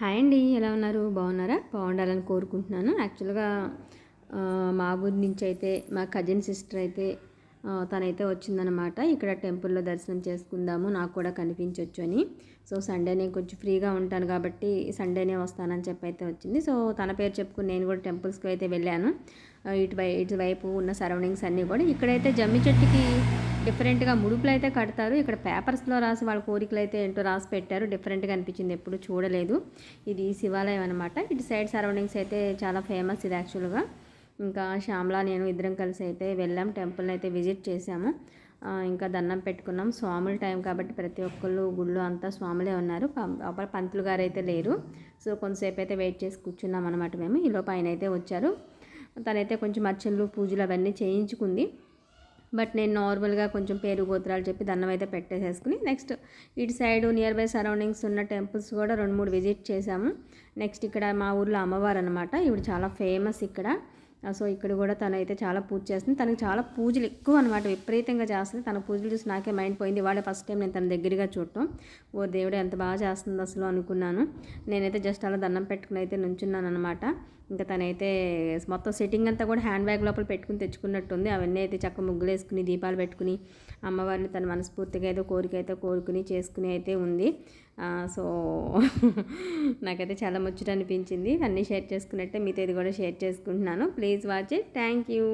Hi అండి ఎలా ఉన్నారు? బాగున్నారా? బాగుండాలని కోరుకుంటున్నాను. యాక్చువల్గా మా ఊరి నుంచి అయితే మా కజిన్ సిస్టర్ అయితే తనైతే వచ్చిందనమాట ఇక్కడ టెంపుల్లో దర్శనం చేసుకుందాము నాకు కూడా కనిపించవచ్చు అని. సో సండే నేను కొంచెం ఫ్రీగా ఉంటాను కాబట్టి సండేనే వస్తానని చెప్పి అయితే వచ్చింది. సో తన పేరు చెప్పుకుని నేను కూడా టెంపుల్స్కి అయితే వెళ్ళాను. ఇటువై ఇటువైపు ఉన్న సరౌండింగ్స్ అన్నీ కూడా. ఇక్కడైతే జమ్మి చెట్టుకి డిఫరెంట్గా ముడుపులు అయితే కడతారు. ఇక్కడ పేపర్స్లో రాసి వాళ్ళ కోరికలు అయితే ఏంటో రాసి పెట్టారు. డిఫరెంట్గా అనిపించింది. ఎప్పుడు చూడలేదు. ఇది శివాలయం అనమాట ఇటు సైడ్ సరౌండింగ్స్ అయితే చాలా ఫేమస్ ఇది యాక్చువల్గా. ఇంకా శ్యామలా నేను ఇద్దరం కలిసి అయితే వెళ్ళాం. టెంపుల్ని అయితే విజిట్ చేసాము ఇంకా దండం పెట్టుకున్నాం. స్వాముల టైం కాబట్టి ప్రతి ఒక్కళ్ళు గుళ్ళు అంతా స్వాములే ఉన్నారు. పంతులు గారు అయితే లేరు. సో కొంతసేపు అయితే వెయిట్ చేసి కూర్చున్నాం అనమాట మేము. ఈలోపు ఆయన అయితే వచ్చారు. తనైతే కొంచెం అర్చనలు పూజలు అవన్నీ చేయించుకుంది. బట్ నేను నార్మల్గా కొంచెం పేరు గోత్రాలు చెప్పి దండం అయితే పెట్టేసేసుకుని నెక్స్ట్ ఇటు సైడ్ నియర్ బై సరౌండింగ్స్ ఉన్న టెంపుల్స్ కూడా రెండు మూడు విజిట్ చేశాము. నెక్స్ట్ ఇక్కడ మా ఊర్లో అమ్మవారు అనమాట ఇవి చాలా ఫేమస్ ఇక్కడ. సో ఇక్కడ కూడా తనైతే చాలా పూజ చేస్తుంది. తనకి చాలా పూజలు ఎక్కువ అనమాట విపరీతంగా చేస్తుంది. తన పూజలు చూసి నాకే మైండ్ పోయింది. వాళ్ళే ఫస్ట్ టైం నేను తన దగ్గరగా చూడటం. ఓ దేవుడు ఎంత బాగా చేస్తుంది అసలు అనుకున్నాను. నేనైతే జస్ట్ అలా దండం పెట్టుకుని అయితే నుంచున్నాను అనమాట ఇంకా తనైతే మొత్తం సెట్టింగ్ అంతా కూడా హ్యాండ్ బ్యాగ్ లోపల పెట్టుకుని తెచ్చుకున్నట్టుంది. అవన్నీ అయితే చక్క ముగ్గులు వేసుకుని దీపాలు పెట్టుకుని అమ్మవారిని తన మనస్ఫూర్తిగా అయితే కోరిక అయితే కోరుకుని చేసుకుని అయితే ఉంది. సో నాకైతే చాలా ముచ్చట అనిపించింది అన్నీ షేర్ చేసుకున్నట్టే మీతో ఇది కూడా షేర్ చేసుకుంటున్నాను. Please watch it. Thank you.